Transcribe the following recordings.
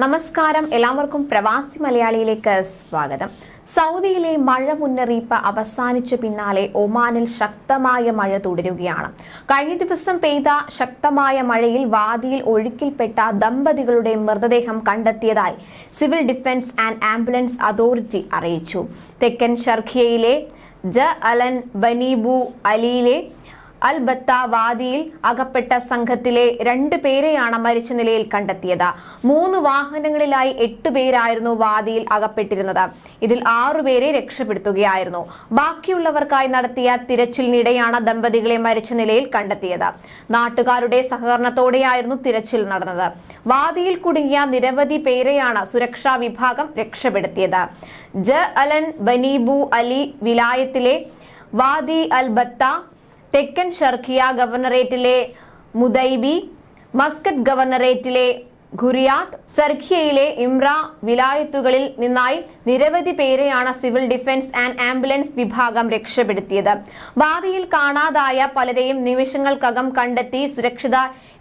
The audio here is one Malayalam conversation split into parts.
നമസ്കാരം. എല്ലാവർക്കും പ്രവാസി മലയാളിയിലേക്ക് സ്വാഗതം. സൗദിയിലെ മഴ മുന്നറിയിപ്പ് അവസാനിച്ച പിന്നാലെ ഒമാനിൽ ശക്തമായ മഴ തുടരുകയാണ്. കഴിഞ്ഞ ദിവസം പെയ്ത ശക്തമായ മഴയിൽ വാദിയിൽ ഒഴുക്കിൽപ്പെട്ട ദമ്പതികളുടെ മൃതദേഹം കണ്ടെത്തിയതായി civil defence and ambulance authority അറിയിച്ചു. തെക്കൻ ഷർഖിയയിലെ ജ അലൻ ബനീബു അലിയിലെ അൽ ബത്ത വാദിയിൽ അകപ്പെട്ട സംഘത്തിലെ രണ്ടു പേരെയാണ് മരിച്ച നിലയിൽ കണ്ടെത്തിയത്. മൂന്ന് വാഹനങ്ങളിലായി എട്ട് പേരായിരുന്നു വാദിയിൽ അകപ്പെട്ടിരുന്നത്. ഇതിൽ ആറുപേരെ രക്ഷപ്പെടുത്തുകയായിരുന്നു. ബാക്കിയുള്ളവർക്കായി നടത്തിയ തിരച്ചിലിനിടെയാണ് ദമ്പതികളെ മരിച്ച നിലയിൽ കണ്ടെത്തിയത്. നാട്ടുകാരുടെ സഹകരണത്തോടെയായിരുന്നു തിരച്ചിൽ നടന്നത്. വാദിയിൽ കുടുങ്ങിയ നിരവധി പേരെയാണ് സുരക്ഷാ വിഭാഗം രക്ഷപ്പെടുത്തിയത്. ജ അലൻ ബനീബു അലി വിലായത്തിലെ വാദി അൽ ബത്ത തെക്കൻ ഷർഖിയ ഗവർണറേറ്റിലെ മുദൈബി മസ്കറ്റ് ഗവർണറേറ്റിലെ ഖുരിയാത്ത് സർഖിയയിലെ ഇമ്ര വിലായത്തുകളിൽ നിന്നായി നിരവധി പേരെയാണ് സിവിൽ ഡിഫൻസ് ആൻഡ് ആംബുലൻസ് വിഭാഗം രക്ഷപ്പെടുത്തിയത്. വാദിയിൽ കാണാതായ പലരെയും നിമിഷങ്ങൾക്കകം കണ്ടെത്തി സുരക്ഷിത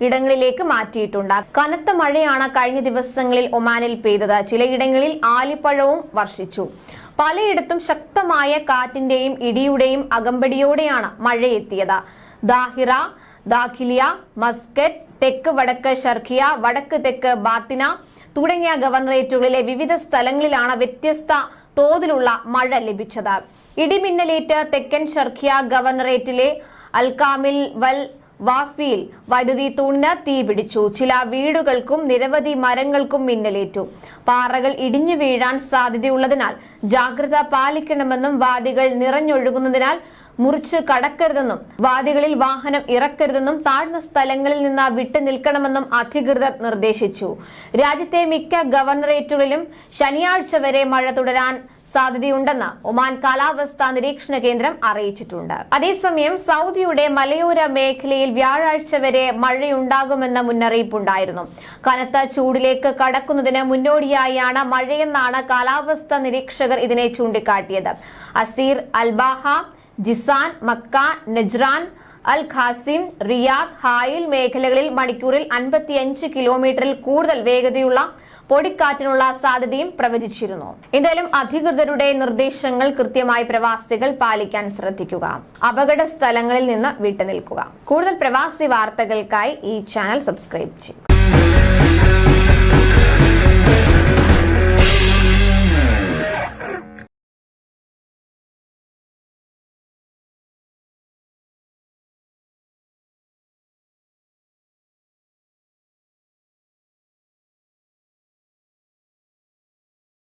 ഇടങ്ങളിലേക്ക് മാറ്റിയിട്ടുണ്ട്. കനത്ത മഴയാണ് കഴിഞ്ഞ ദിവസങ്ങളിൽ ഒമാനിൽ പെയ്തത്. ചിലയിടങ്ങളിൽ ആലിപ്പഴവും വർഷിച്ചു. പലയിടത്തും ശക്തമായ കാറ്റിന്റെയും ഇടിയുടെയും അകമ്പടിയോടെയാണ് മഴയെത്തിയത്. ദാഹിറ ദാഖിലിയ മസ്കറ്റ് തെക്ക് വടക്ക് ഷർഖിയ വടക്ക് തെക്ക് ബാത്തിന തുടങ്ങിയ ഗവർണറേറ്റുകളിലെ വിവിധ സ്ഥലങ്ങളിലാണ് വ്യത്യസ്ത തോതിലുള്ള മഴ ലഭിച്ചത്. ഇടിമിന്നലേറ്റ് തെക്കൻ ഷർഖിയ ഗവർണറേറ്റിലെ അൽകാമിൽ വൽ വാഫിയിൽ വൈദ്യുതി തൂണിന് തീപിടിച്ചു. ചില വീടുകൾക്കും നിരവധി മരങ്ങൾക്കും മിന്നലേറ്റു. പാറകൾ ഇടിഞ്ഞു വീഴാൻ സാധ്യതയുള്ളതിനാൽ ജാഗ്രത പാലിക്കണമെന്നും വാദികൾ നിറഞ്ഞൊഴുകുന്നതിനാൽ മുറിച്ച് കടക്കരുതെന്നും വാദികളിൽ വാഹനം ഇറക്കരുതെന്നും താഴ്ന്ന സ്ഥലങ്ങളിൽ നിന്ന് വിട്ടു നിൽക്കണമെന്നും അധികൃതർ നിർദ്ദേശിച്ചു. രാജ്യത്തെ മിക്ക ഗവർണറേറ്റുകളിലും ശനിയാഴ്ച വരെ മഴ തുടരാൻ സാധ്യതയുണ്ടെന്ന് ഒമാൻ കാലാവസ്ഥാ നിരീക്ഷണ കേന്ദ്രം അറിയിച്ചിട്ടുണ്ട്. അതേസമയം സൗദിയുടെ മലയോര മേഖലയിൽ വ്യാഴാഴ്ച വരെ മഴയുണ്ടാകുമെന്ന മുന്നറിയിപ്പുണ്ടായിരുന്നു. കനത്ത ചൂടിലേക്ക് കടക്കുന്നതിന് മുന്നോടിയായാണ് മഴയെന്നാണ് കാലാവസ്ഥാ നിരീക്ഷകർ ഇതിനെ ചൂണ്ടിക്കാട്ടിയത്. Asir Al Baha Jizan Makkah Najran Al Qassim Riyadh Hail മേഖലകളിൽ മണിക്കൂറിൽ അൻപത്തിയഞ്ച് കിലോമീറ്ററിൽ കൂടുതൽ വേഗതയുള്ള പൊടിക്കാറ്റിനുള്ള സാധ്യതയും പ്രവചിച്ചിരുന്നു. എന്തായാലും അധികൃതരുടെ നിർദ്ദേശങ്ങൾ കൃത്യമായി പ്രവാസികൾ പാലിക്കാൻ ശ്രദ്ധിക്കുക. അപകട സ്ഥലങ്ങളിൽ നിന്ന് വിട്ടുനിൽക്കുക. കൂടുതൽ പ്രവാസി വാർത്തകൾക്കായി ഈ ചാനൽ സബ്സ്ക്രൈബ് ചെയ്യുക